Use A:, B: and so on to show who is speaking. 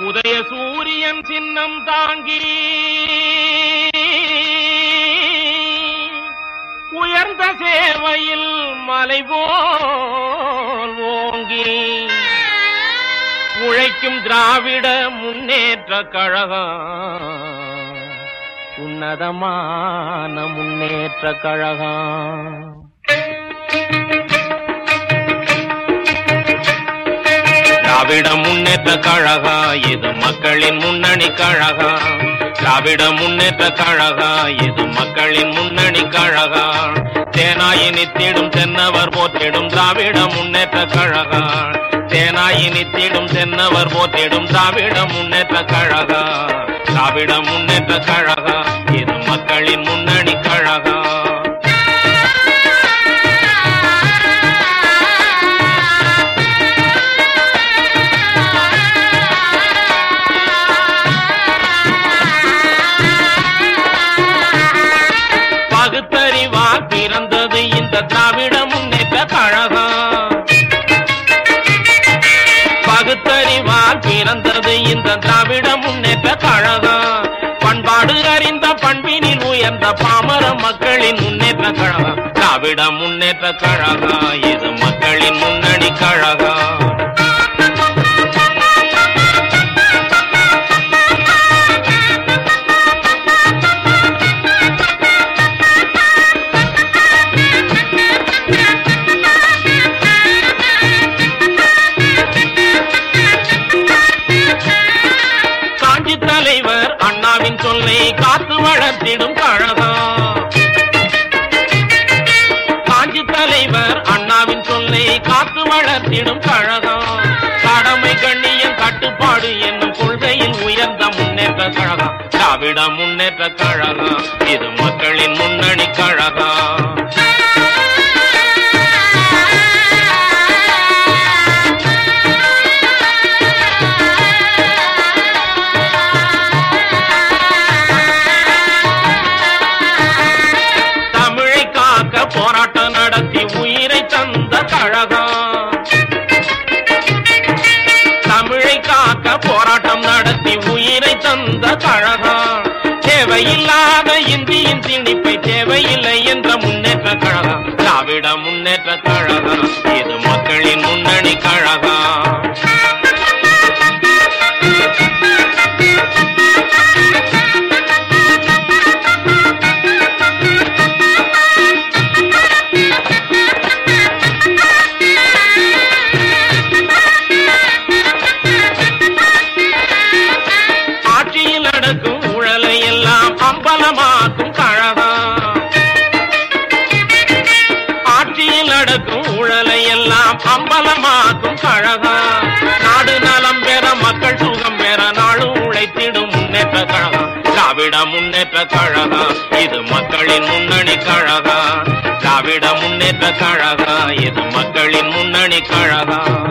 A: உதய சூரியன் சின்னம் தாங்கி. உயர்ந்த சேவையில் மலைபோல் ஓங்கி. உழைக்கும் திராவிட முன்னேற்ற கழகம். உன்னதமான முன்னேற்ற கழகம். திராவிட முன்னேற்ற கழகா இது மக்களின் முன்னணி கழகா. திராவிட முன்னேற்ற கழகா இது மக்களின் முன்னணி கழகா. தேனாயினி நித்திடும் தென்னவர் போற்றிடும் திராவிட முன்னேற்ற கழகா. தேனாயினி நித்திடும் தென்னவர் போற்றிடும் திராவிட முன்னேற்ற கழகா. திராவிட முன்னேற்ற கழகா இது மக்களின் முன்னணி பிறந்தது இந்த திராவிட முன்னேற்ற கழகம். பண்பாடு அறிந்த பண்பினில் உயர்ந்த பாமர மக்களின் முன்னேற்ற கழகம். திராவிட முன்னேற்ற கழகம் இது மக்களின் முன்னணி கழகம். காஞ்சி தலைவர் அண்ணாவின் சொல்லை காத்து வளர்த்திடும் கழகம். கடமை கண்ணியம் கட்டுப்பாடு என்னும் கொள்கையில் உயர்ந்த முன்னேற்ற கழகம். திராவிட முன்னேற்ற கழகம். இது மக்களின் முன்னணி கழகம். தந்த கழகம் தமிழை காக்க போராட்டம் நடத்தி உயிரை தந்த கழகம் தேவையில்லாத இந்தியின் திணிப்பை தேவையில்லை என்ற முன்னேற்ற கழகம் திராவிட முன்னேற்ற கழகம் இது மக்களின் முன்னணி கழகம் நடக்கும் ஊழலை எல்லாம் அம்பலமாக்கும் கழகம் நாடு நலம் பெற மக்கள் சுகம் பெற நாளும் உழைத்திடும் முன்னேற்ற கழகம் திராவிட முன்னேற்ற கழகம் இது மக்களின் முன்னணி கழகம் திராவிட முன்னேற்ற கழகம் இது மக்களின் முன்னணி கழகம்